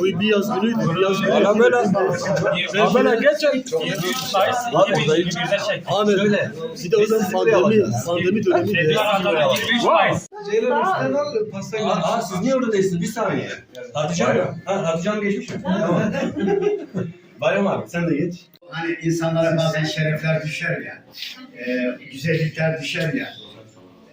O bir yaz günüydü. Bir yaz günü. Valla böyle. Böyle geçen. Var buradayım. Ahmet. Bir de o zaman pandemi, pandemi dönemiydi. Aa, siz niye orada değilsiniz? Bir saniye. Hatice Hanım. Ha, Hatice Hanım geçmiş mi? Tamam. Bayram abi sen de geç. Hani insanlara bazen şerefler düşer ya, e, güzellikler düşer ya.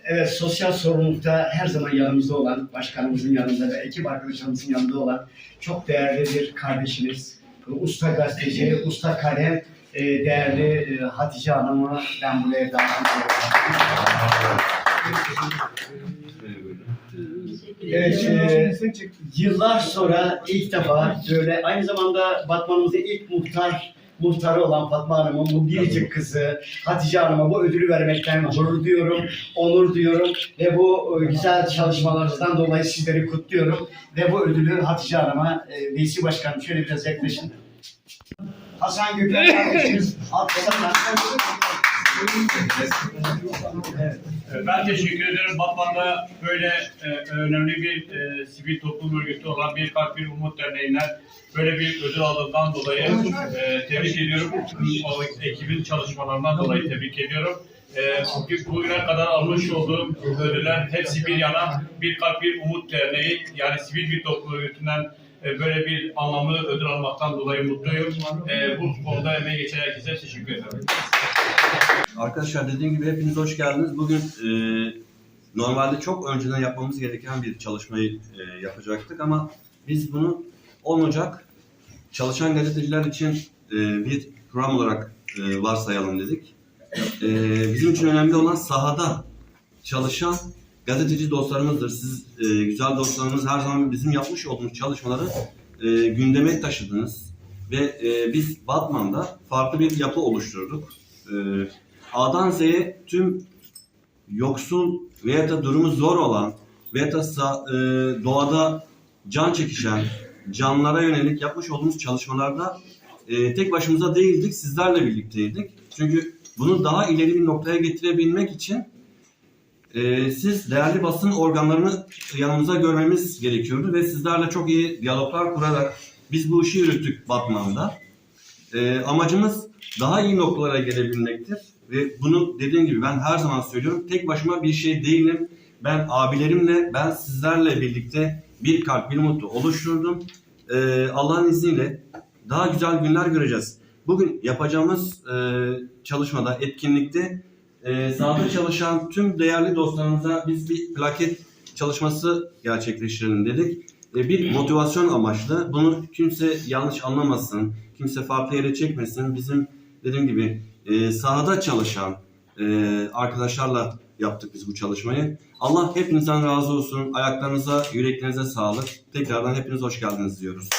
Evet, sosyal sorumlulukta her zaman yanımızda olan, başkanımızın yanında ve ekip arkadaşlarımızın yanında olan çok değerli bir kardeşimiz, usta gazeteci, usta kalem, e, değerli e, Hatice Hanım'ı ben buraya davet ediyorum. Evet, e, yıllar sonra ilk defa böyle aynı zamanda Batman'ımızın ilk muhtar muhtarı olan Fatma Hanım'ın bu biricik kızı Hatice Hanım'a bu ödülü vermekten gurur duyuyorum, onur duyuyorum ve bu e, güzel çalışmalarınızdan dolayı sizleri kutluyorum ve bu ödülü Hatice Hanım'a e, Veysi Başkanım şöyle biraz yaklaşın. Hasan Gökmen kardeşimiz alkışlarla. Ben teşekkür ederim. Batman'da böyle e, önemli bir e, sivil toplum örgütü olan bir Kalp Bir Umut Derneği'nden böyle bir ödül aldığından dolayı e, tebrik ediyorum. O ekibin çalışmalarından dolayı tebrik ediyorum. E, bugün bugüne kadar almış olduğum ödüller hepsi bir yana bir Kalp Bir Umut Derneği yani sivil bir toplum örgütünden e, böyle bir anlamlı ödül almaktan dolayı mutluyum. E, bu konuda emeği geçen herkese teşekkür ederim. Arkadaşlar dediğim gibi hepiniz hoş geldiniz. Bugün e, normalde çok önceden yapmamız gereken bir çalışmayı e, yapacaktık ama biz bunu 10 Ocak çalışan gazeteciler için e, bir program olarak e, varsayalım dedik. E, bizim için önemli olan sahada çalışan gazeteci dostlarımızdır. Siz e, güzel dostlarımız her zaman bizim yapmış olduğumuz çalışmaları e, gündeme taşıdınız. Ve e, biz Batman'da farklı bir yapı oluşturduk. E, A'dan Z'ye tüm yoksul veya da durumu zor olan veya da e, doğada can çekişen canlara yönelik yapmış olduğumuz çalışmalarda e, tek başımıza değildik, sizlerle birlikteydik. Çünkü bunu daha ileri bir noktaya getirebilmek için e, siz değerli basın organlarını yanımıza görmemiz gerekiyordu ve sizlerle çok iyi diyaloglar kurarak biz bu işi yürüttük Batman'da. E, amacımız daha iyi noktalara gelebilmektir. Ve bunu dediğim gibi ben her zaman söylüyorum. Tek başıma bir şey değilim. Ben abilerimle, ben sizlerle birlikte bir kalp, bir umutlu oluşturdum. Ee, Allah'ın izniyle daha güzel günler göreceğiz. Bugün yapacağımız e, çalışmada, etkinlikte e, sahada çalışan tüm değerli dostlarımıza biz bir plaket çalışması gerçekleştirelim dedik. E, bir motivasyon amaçlı. Bunu kimse yanlış anlamasın, kimse farklı yere çekmesin. Bizim dediğim gibi e, sahada çalışan e, arkadaşlarla yaptık biz bu çalışmayı. Allah hepinizden razı olsun. Ayaklarınıza, yüreklerinize sağlık. Tekrardan hepiniz hoş geldiniz diyoruz.